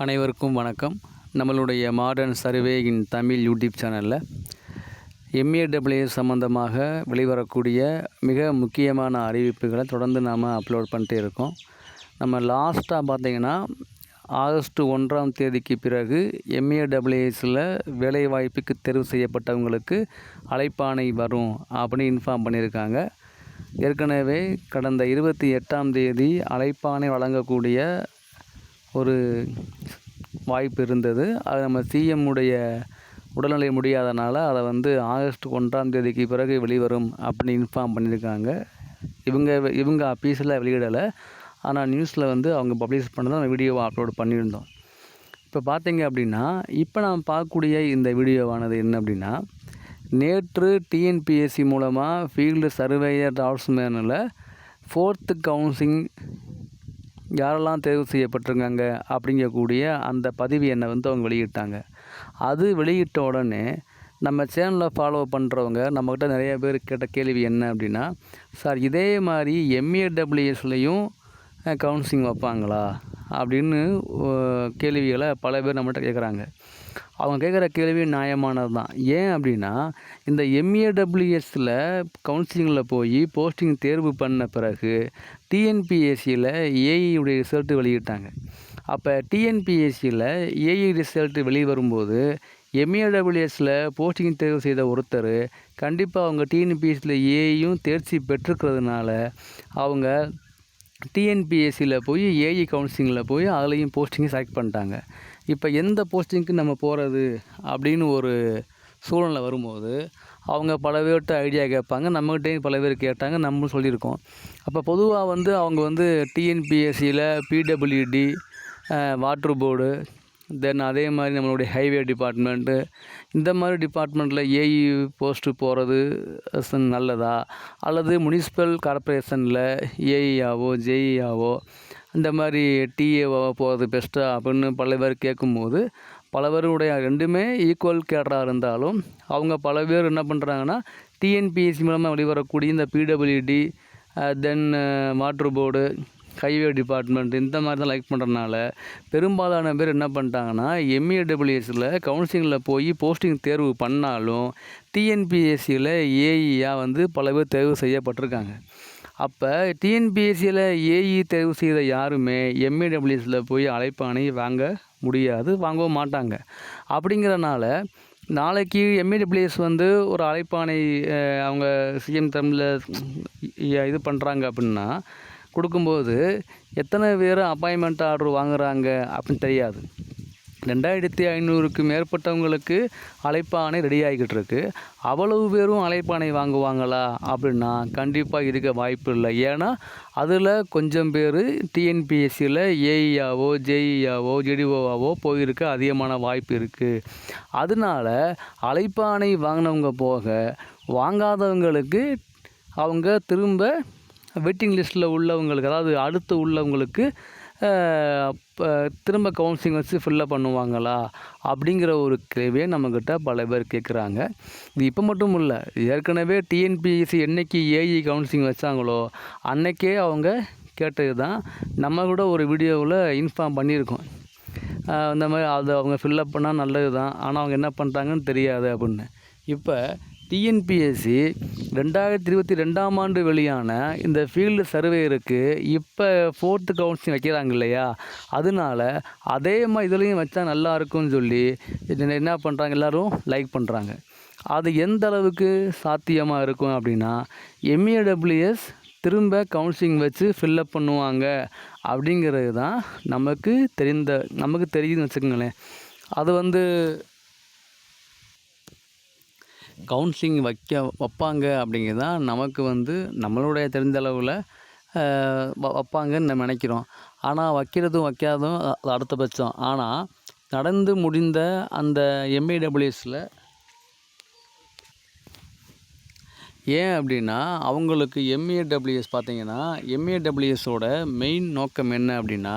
அனைவருக்கும் வணக்கம். நம்மளுடைய modern survey in Tamil YouTube சேனலில் எம்ஏடபிள்யூஎஸ் சம்மந்தமாக வெளிவரக்கூடிய மிக முக்கியமான அறிவிப்புகளை தொடர்ந்து நாம் அப்லோட் பண்ணிட்டே இருக்கோம். நம்ம லாஸ்ட்டாக பார்த்திங்கன்னா ஆகஸ்ட் ஒன்றாம் தேதிக்கு பிறகு எம்ஏடபிள்யூஎஸில் வேலைவாய்ப்புக்கு தேர்வு செய்யப்பட்டவங்களுக்கு அழைப்பானை வரும் அப்படின்னு இன்ஃபார்ம் பண்ணியிருக்காங்க. ஏற்கனவே கடந்த இருபத்தி எட்டாம் தேதி அழைப்பானை வழங்கக்கூடிய ஒரு வாய்ப்பு இருந்தது. அது நம்ம சிஎம் உடைய உடல்நிலை முடியாதனால அதை வந்து ஆகஸ்ட் ஒன்றாம் தேதிக்கு பிறகு வெளிவரும் அப்படின்னு இன்ஃபார்ம் பண்ணியிருக்காங்க. இவங்க இவங்க அஃபீஸில் வெளியிடலை. ஆனால் நியூஸில் வந்து அவங்க பப்ளிஷ் பண்ணதை நம்ம வீடியோவை அப்லோட் பண்ணியிருந்தோம். இப்போ பார்த்தீங்க அப்படின்னா இப்போ நாம் பார்க்கக்கூடிய இந்த வீடியோவானது என்ன அப்படின்னா நேற்று டிஎன்பிஎஸ்சி மூலமாக ஃபீல்டு சர்வேயர் டிராஃப்ட்ஸ்மேனில் ஃபோர்த்து கவுன்சிலிங் யாரெல்லாம் தேர்வு செய்யப்பட்டிருக்காங்க அப்படிங்கக்கூடிய அந்த பதிவு எண்ணை வந்து அவங்க வெளியிட்டாங்க. அது வெளியிட்ட உடனே நம்ம சேனலில் ஃபாலோ பண்ணுறவங்க நம்மக்கிட்ட நிறைய பேர் கேட்ட கேள்வி என்ன அப்படின்னா சார் இதே மாதிரி எம்ஏடபிள்யூஎஸ்லேயும் கவுன்சிலிங் வைப்பாங்களா? அப்படின்னு கேள்விகளை பல பேர் நம்மகிட்ட கேட்குறாங்க. அவங்க கேட்குற கேள்வி நியாயமானது தான் ஏன் அப்படின்னா இந்த எம்ஏடபிள்யூஎஸில் கவுன்சிலிங்கில் போய் போஸ்டிங் தேர்வு பண்ண பிறகு டிஎன்பிஎஸ்சியில் ஏஇயுடைய ரிசல்ட்டு வெளியிட்டாங்க. அப்போ டிஎன்பிஎஸ்சியில் ஏஇ ரிசல்ட்டு வெளியே வரும்போது எம்ஏடபிள்யூஎஸில் போஸ்டிங் தேர்வு செய்த ஒருத்தர் கண்டிப்பாக அவங்க டிஎன்பிஎஸ்சியில் ஏயும் தேர்ச்சி பெற்றிருக்கிறதுனால அவங்க டிஎன்பிஎஸ்சியில் போய் ஏஇ கவுன்சிலிங்கில் போய் அதுலேயும் போஸ்டிங்கை செலக்ட் பண்ணிட்டாங்க. இப்போ எந்த போஸ்டிங்க்கு நம்ம போகிறது அப்படின்னு ஒரு சூழ்நிலை வரும்போது அவங்க பல பேர்கிட்ட ஐடியா கேட்பாங்க. நம்மகிட்டையும் பல பேர் கேட்டாங்க. நம்மளும் சொல்லியிருக்கோம். அப்போ பொதுவாக வந்து அவங்க வந்து டிஎன்பிஎஸ்சியில் பிடபிள்யூடி வாட்ரு போர்டு தென் அதே மாதிரி நம்மளுடைய ஹைவே டிபார்ட்மெண்ட்டு இந்த மாதிரி டிபார்ட்மெண்ட்டில் ஏஇ போஸ்ட்டு போகிறது நல்லதா? அல்லது முனிசிபல் கார்ப்பரேஷனில் ஏஇஆவோ ஜேஇஆவோ இந்த மாதிரி டிஏஓ போகிறது பெஸ்ட்டாக அப்படின்னு பல பேர் கேட்கும்போது பல பேருடைய ரெண்டுமே ஈக்குவல் கேடராக இருந்தாலும் அவங்க பல பேர் என்ன பண்ணுறாங்கன்னா டிஎன்பிஎஸ்சி மூலமாக வெளிவரக்கூடிய இந்த PWD then water board highway department இந்த மாதிரி தான் லைக் பண்ணுறதுனால பெரும்பாலான பேர் என்ன பண்ணிட்டாங்கன்னா எம்ஏடபிள்யூஎஸில் கவுன்சிலிங்கில் போய் போஸ்டிங் தேர்வு பண்ணாலும் டிஎன்பிஎஸ்சியில் ஏஇயாக வந்து பல பேர் தேர்வு செய்யப்பட்டிருக்காங்க. அப்போ டிஎன்பிஎஸ்சியில் ஏஇ தேர்வு செய்த யாருமே எம்ஏடபிள்யூஎஸில் போய் அழைப்பாணை வாங்க முடியாது வாங்கவும் மாட்டாங்க. அப்படிங்கிறனால நாளைக்கு எம்ஏடபிள்யூஎஸ் வந்து ஒரு அழைப்பாணை அவங்க சிஎம் தமிழில் இது பண்ணுறாங்க அப்படின்னா கொடுக்கும்போது எத்தனை பேர் அப்பாயின்மெண்ட் ஆர்டர் வாங்குறாங்க அப்படின்னு தெரியாது. ரெண்டாயிரத்தி ஐநூறுக்கு மேற்பட்டவங்களுக்கு அழைப்பானை ரெடி ஆகிக்கிட்டு இருக்கு. அவ்வளவு பேரும் அழைப்பானை வாங்குவாங்களா? அப்படின்னா கண்டிப்பாக இருக்க வாய்ப்பு இல்லை. ஏன்னா அதில் கொஞ்சம் பேர் டிஎன்பிஎஸ்சியில் ஏஇஆவோ ஜேஇஆவோ ஜெடிஓவாவோ போயிருக்க அதிகமான வாய்ப்பு இருக்குது அதனால அழைப்பானை வாங்கினவங்க போக வாங்காதவங்களுக்கு அவங்க திரும்ப வெயிட்டிங் லிஸ்ட்டில் உள்ளவங்களுக்கு அதாவது அடுத்து உள்ளவங்களுக்கு திரும்ப கவுன்சிலிங் வச்சு ஃபில்லப் பண்ணுவாங்களா? அப்படிங்கிற ஒரு கேள்வியை நம்மக்கிட்ட பல பேர் கேட்குறாங்க இது இப்போ மட்டும் இல்லை ஏற்கனவே டிஎன்பிஎஸ்சி என்றைக்கு ஏஇ கவுன்சிலிங் வச்சாங்களோ அன்னைக்கே அவங்க கேட்டது தான். நம்ம கூட ஒரு வீடியோவில் இன்ஃபார்ம் பண்ணியிருக்கோம். இந்த மாதிரி அதை அவங்க ஃபில்லப் பண்ணால் நல்லது தான். ஆனால் அவங்க என்ன பண்ணுறாங்கன்னு தெரியாது அப்படின்னு. இப்போ டிஎன்பிஎஸ்சி ரெண்டாயிரத்தி இருபத்தி ரெண்டாம் ஆண்டு வெளியான இந்த ஃபீல்டு சர்வேயருக்கு இப்போ ஃபோர்த்து கவுன்சிலிங் வைக்கிறாங்க இல்லையா அதனால அதே மாதிரி இதுலேயும் வச்சா நல்லா இருக்கும்னு சொல்லி என்ன பண்ணுறாங்க எல்லோரும் லைக் பண்ணுறாங்க அது எந்த அளவுக்கு சாத்தியமாக இருக்கும் அப்படின்னா எம்ஏடபிள்யூஎஸ் திரும்ப கவுன்சிலிங் வச்சு ஃபில்லப் பண்ணுவாங்க அப்படிங்கிறது தான் நமக்கு தெரிந்த நமக்கு தெரியுதுன்னு வச்சுக்கோங்களேன். அது வந்து கவுன்சிலிங் வைக்க வைப்பாங்க அப்படிங்கிறது தான் நமக்கு வந்து நம்மளுடைய தெரிந்த அளவில் வ- வைப்பாங்கன்னு நம்ம நினைக்கிறோம். ஆனால் வைக்கிறதும் வைக்காதும் அது அடுத்த பட்சம் ஆனால் நடந்து முடிந்த அந்த எம்ஏடபிள்யூஎஸில் ஏன் அப்படின்னா அவங்களுக்கு எம்ஏடபிள்யூஎஸ் பார்த்தீங்கன்னா எம்ஏடபிள்யூஎஸோட மெயின் நோக்கம் என்ன அப்படின்னா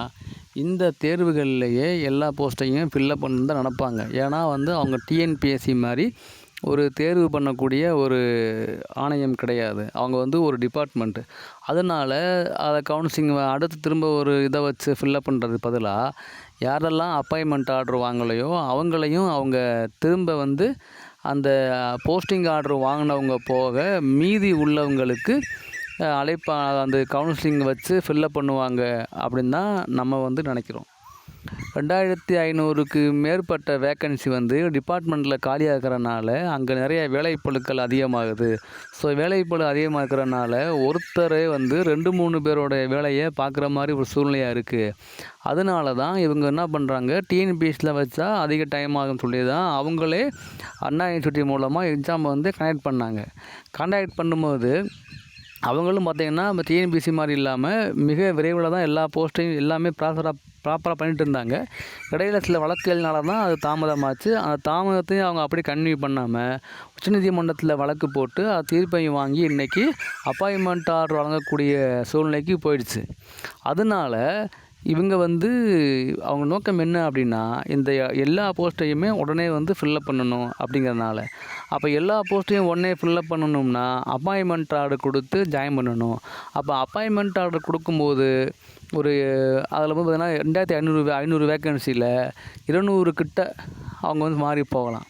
இந்த தேர்வுகள்லையே எல்லா போஸ்ட்டையும் ஃபில்லப் பண்ணி தான் நினப்பாங்க. ஏன்னா வந்து அவங்க டிஎன்பிஎஸ்சி மாதிரி ஒரு தேர்வு பண்ணக்கூடிய ஒரு ஆணையம் கிடையாது. அவங்க வந்து ஒரு டிபார்ட்மெண்ட்டு அதனால் அதை கவுன்சிலிங் அடுத்து திரும்ப ஒரு இதை வச்சு ஃபில்லப் பண்ணுறது பதிலாக யாரெல்லாம் அப்பாயின்மெண்ட் ஆர்டர் வாங்கலையோ அவங்களையும் அவங்க திரும்ப வந்து அந்த போஸ்டிங் ஆர்டர் வாங்கினவங்க போக மீதி உள்ளவங்களுக்கு அழைப்பா அந்த கவுன்சிலிங் வச்சு ஃபில்லப் பண்ணுவாங்க அப்படின்னு தான் நம்ம வந்து நினைக்கிறோம். ரெண்டாயிரத்தி ஐநூறுக்கு மேற்பட்ட வேக்கன்சி வந்து டிபார்ட்மெண்ட்டில் காலியாக இருக்கிறனால அங்கே நிறைய வேலைப்பளுக்கள் அதிகமாகுது. ஸோ வேலைப்பளு அதிகமாக இருக்கிறனால ஒருத்தரே வந்து ரெண்டு மூணு பேரோட வேலையை பார்க்குற மாதிரி ஒரு சூழ்நிலையாக இருக்குது அதனால தான் இவங்க என்ன பண்ணுறாங்க டிஎன்பிஎஸ்சியில் வச்சா அதிக டைம் ஆகும் சொல்லி தான் அவங்களே அண்ணா யூனிவர்சிட்டி மூலமாக எக்ஸாம் வந்து கனெக்ட் பண்ணாங்க. கண்டக்ட் பண்ணும்போது அவங்களும் பார்த்திங்கன்னா நம்ம டிஎன்பிசி மாதிரி இல்லாமல் மிக விரைவில் தான் எல்லா போஸ்ட்டையும் எல்லாமே ப்ராப்பராக ப்ராப்பராக பண்ணிட்டு இருந்தாங்க இடையில சில வழக்குகள்னால தான் அது தாமதமாச்சு. அந்த தாமதத்தையும் அவங்க அப்படியே கன்வியூ பண்ணாமல் உச்சநீதிமன்றத்தில் வழக்கு போட்டு அது தீர்ப்பையும் வாங்கி இன்றைக்கி அப்பாயின்மெண்ட் ஆர்டர் வழங்கக்கூடிய சூழ்நிலைக்கு போயிடுச்சு. அதனால இவங்க வந்து அவங்க நோக்கம் என்ன அப்படின்னா இந்த எல்லா போஸ்ட்டையுமே உடனே வந்து ஃபில்லப் பண்ணணும் அப்படிங்கிறதுனால. அப்போ எல்லா போஸ்ட்டையும் உடனே ஃபில்லப் பண்ணணும்னா அப்பாயின்மெண்ட் ஆர்டர் கொடுத்து ஜாயின் பண்ணணும். அப்போ அப்பாயின்மெண்ட் ஆர்டர் கொடுக்கும்போது ஒரு அதில் வந்து பார்த்தீங்கன்னா ரெண்டாயிரத்தி ஐநூறு ஐநூறு வேக்கன்சியில் இருநூறு கிட்ட அவங்க வந்து மாறி போகலாம்.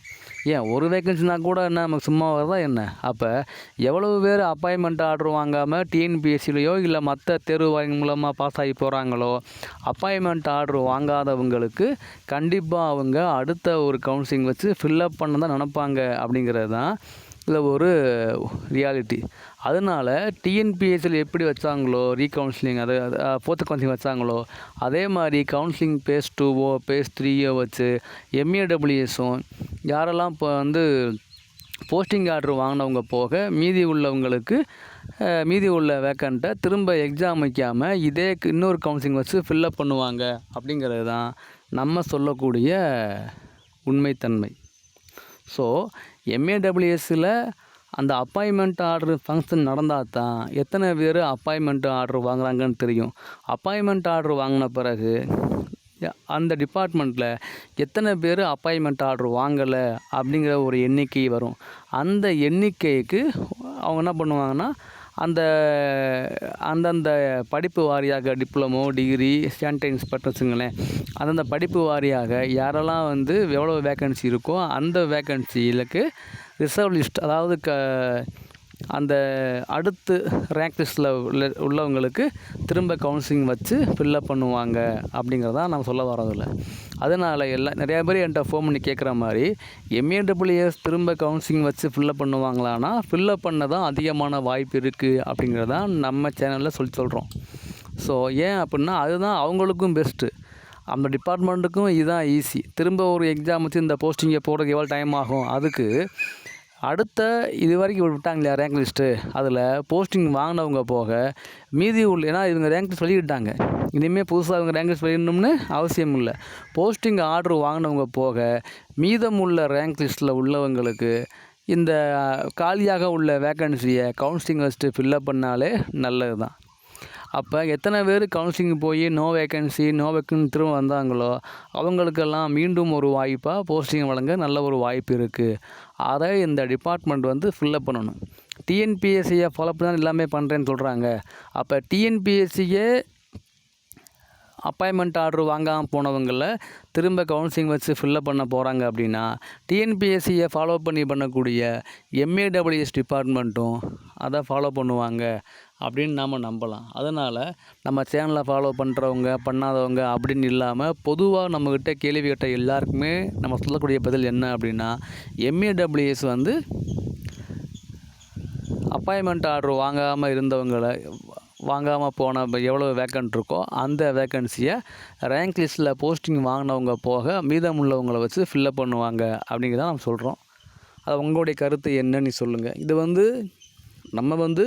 ஏன் ஒரு வேக்கன்சினா கூட என்ன நமக்கு சும்மா வருதா என்ன? அப்போ எவ்வளவு பேர் அப்பாயின்மெண்ட் ஆர்டர் வாங்காமல் டிஎன்பிஎஸ்சிலையோ இல்லை மற்ற தேர்வு வாரியம் மூலமாக பாஸ் ஆகி போகிறாங்களோ அப்பாயின்மெண்ட் ஆர்டர் வாங்காதவங்களுக்கு கண்டிப்பாக அவங்க அடுத்த ஒரு கவுன்சிலிங் வச்சு ஃபில்லப் பண்ண தான் நினப்பாங்க அப்படிங்கிறது தான் இதில் ஒரு ரியாலிட்டி அதனால் டிஎன்பிஎஸ்சியில் எப்படி வச்சாங்களோ ரீகவுன்சிலிங் அது ஃபோர்த்து கவுன்சிலிங் வச்சாங்களோ அதே மாதிரி கவுன்சிலிங் பேஸ் டூவோ பேஸ் த்ரீயோ வச்சு எம்ஏடபிள்யூஎஸும் யாரெல்லாம் இப்போ வந்து போஸ்டிங் ஆர்டர் வாங்கினவங்க போக மீதி உள்ளவங்களுக்கு மீதி உள்ள வேக்கண்ட்டை திரும்ப எக்ஸாம் வைக்காமல் இதே இன்னொரு கவுன்சிலிங் வச்சு ஃபில்லப் பண்ணுவாங்க அப்படிங்கிறது தான் நம்ம சொல்லக்கூடிய உண்மைத்தன்மை. ஸோ எம்ஏடபிள்யூஎஸில் அந்த அப்பாயின்மெண்ட் ஆர்டர் ஃபங்க்ஷன் நடந்தால் தான் எத்தனை பேர் அப்பாயின்மெண்ட் ஆர்டர் வாங்குறாங்கன்னு தெரியும். அப்பாயின்மெண்ட் ஆர்டர் வாங்கின பிறகு அந்த டிபார்ட்மெண்ட்டில் எத்தனை பேர் அப்பாயின்மெண்ட் ஆர்டர் வாங்கலை அப்படிங்கிற ஒரு எண்ணிக்கை வரும். அந்த எண்ணிக்கைக்கு அவங்க என்ன பண்ணுவாங்கன்னா அந்த அந்தந்த படிப்பு வாரியாக டிப்ளமோ டிகிரி சானிடரி இன்ஸ்பெக்டர்ஸுங்களேன் அந்தந்த படிப்பு வாரியாக யாரெல்லாம் வந்து எவ்வளோ வேக்கன்சி இருக்கோ அந்த வேக்கன்சிகளுக்கு ரிசர்வ் லிஸ்ட் அதாவது க அந்த அடுத்து ரேங்க் லிஸ்ட்டில் உள்ள உள்ளவங்களுக்கு திரும்ப கவுன்சிலிங் வச்சு ஃபில்லப் பண்ணுவாங்க அப்படிங்கிறதான் நம்ம சொல்ல வரதில்ல அதனால் எல்லாம் நிறையா பேர் என்கிட்ட ஃபோன் பண்ணி கேட்குற மாதிரி எம்ஏடபிள்யூஎஸ் திரும்ப கவுன்சிலிங் வச்சு ஃபில்லப் பண்ணுவாங்களான்னா ஃபில்லப் பண்ண தான் அதிகமான வாய்ப்பு இருக்குது அப்படிங்கிறதான் நம்ம சேனலில் சொல்லி சொல்கிறோம் ஸோ ஏன் அப்படின்னா அதுதான் அவங்களுக்கும் பெஸ்ட்டு அந்த டிபார்ட்மெண்ட்டுக்கும் இதுதான் ஈஸி திரும்ப ஒரு எக்ஸாம் வச்சு இந்த போஸ்டிங்கை போடுறதுக்கு எவ்வளோ டைம் ஆகும்? அதுக்கு அடுத்த இது வரைக்கும் விட்டாங்க இல்லையா ரேங்க் லிஸ்ட்டு அதில் போஸ்டிங் வாங்கினவங்க போக மீதி உள்ள ஏன்னா இவங்க ரேங்க் லிஸ்ட் வெளியிட்டாங்க. இனிமேல் புதுசாக அவங்க ரேங்க் லிஸ்ட் வெளியிடணும்னு அவசியம் இல்லை. போஸ்டிங் ஆர்டர் வாங்கினவங்க போக மீதமுள்ள ரேங்க் லிஸ்ட்டில் உள்ளவங்களுக்கு இந்த காலியாக உள்ள வேக்கன்சியை கவுன்சிலிங் வச்சுட்டு ஃபில்லப் பண்ணாலே நல்லது தான் அப்போ எத்தனை பேர் கவுன்சிலிங் போய் நோ வேக்கன்சி நோ வேக்கன் திரும்ப வந்தாங்களோ அவங்களுக்கெல்லாம் மீண்டும் ஒரு வாய்ப்பாக போஸ்டிங் வழங்க நல்ல ஒரு வாய்ப்பு இருக்குது அதை இந்த டிபார்ட்மெண்ட் வந்து ஃபில்லப் பண்ணணும். டிஎன்பிஎஸ்சியை ஃபாலோ பண்ணி தான் எல்லாமே பண்ணுறேன்னு சொல்கிறாங்க அப்போ டிஎன்பிஎஸ்சியே அப்பாயின்மெண்ட் ஆர்டர் வாங்காமல் போனவங்கள திரும்ப கவுன்சிலிங் வச்சு ஃபில்லப் பண்ண போகிறாங்க அப்படின்னா டிஎன்பிஎஸ்சியை ஃபாலோ பண்ணி பண்ணக்கூடிய எம்ஏடபிள்யூஎஸ் டிபார்ட்மெண்ட்டும் அதை ஃபாலோ பண்ணுவாங்க. அப்படின்னு நாம் நம்பலாம். அதனால் நம்ம சேனலை ஃபாலோ பண்ணுறவங்க பண்ணாதவங்க அப்படின்னு இல்லாமல் பொதுவாக நம்மக்கிட்ட கேள்வி கேட்ட எல்லாருக்குமே நம்ம சொல்லக்கூடிய பதில் என்ன அப்படின்னா எம்ஏடபிள்யூஎஸ் வந்து அப்பாயின்மெண்ட் ஆர்டர் வாங்காமல் இருந்தவங்களை வாங்காமல் போன எவ்வளோ வேக்கன்ட் இருக்கோ அந்த வேக்கன்சியை ரேங்க் லிஸ்ட்டில் போஸ்டிங் வாங்கினவங்க போக மீதம் உள்ளவங்களை வச்சு ஃபில்லப் பண்ணுவாங்க அப்படிங்கிறத நம்ம சொல்கிறோம் அது உங்களுடைய கருத்து என்னன்னு சொல்லுங்கள் இது வந்து நம்ம வந்து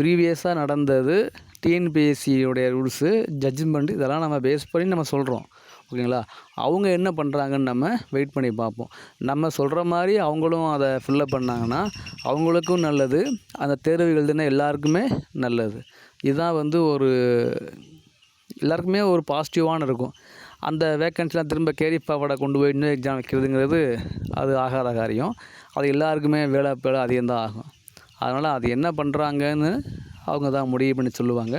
ப்ரீவியஸாக நடந்தது டிஎன்பிஎஸ்சியுடைய ரூல்ஸு ஜட்ஜ்மெண்ட் இதெல்லாம் நம்ம பேஸ் பண்ணி நம்ம சொல்கிறோம் ஓகேங்களா? அவங்க என்ன பண்ணுறாங்கன்னு நம்ம வெயிட் பண்ணி பார்ப்போம். நம்ம சொல்கிற மாதிரி அவங்களும் அதை ஃபில்லப் பண்ணாங்கன்னா அவங்களுக்கும் நல்லது. அந்த தேர்வு எழுதுனா எல்லாருக்குமே நல்லது. இதுதான் வந்து ஒரு எல்லாருக்குமே ஒரு பாசிட்டிவான இருக்கும். அந்த வேக்கன்சிலாம் திரும்ப கேரி ஃபார்வர்டை கொண்டு போய் இன்னும் எக்ஸாம் வைக்கிறதுங்கிறது அது ஆகாத காரியம். அது எல்லாருக்குமே வேலை பேலை அதிகம்தான் ஆகும். அதனால் அது என்ன பண்ணுறாங்கன்னு அவங்க தான் முடிவு பண்ணி சொல்லுவாங்க.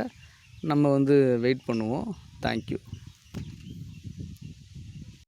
நம்ம வந்து வெயிட் பண்ணுவோம். தேங்க்யூ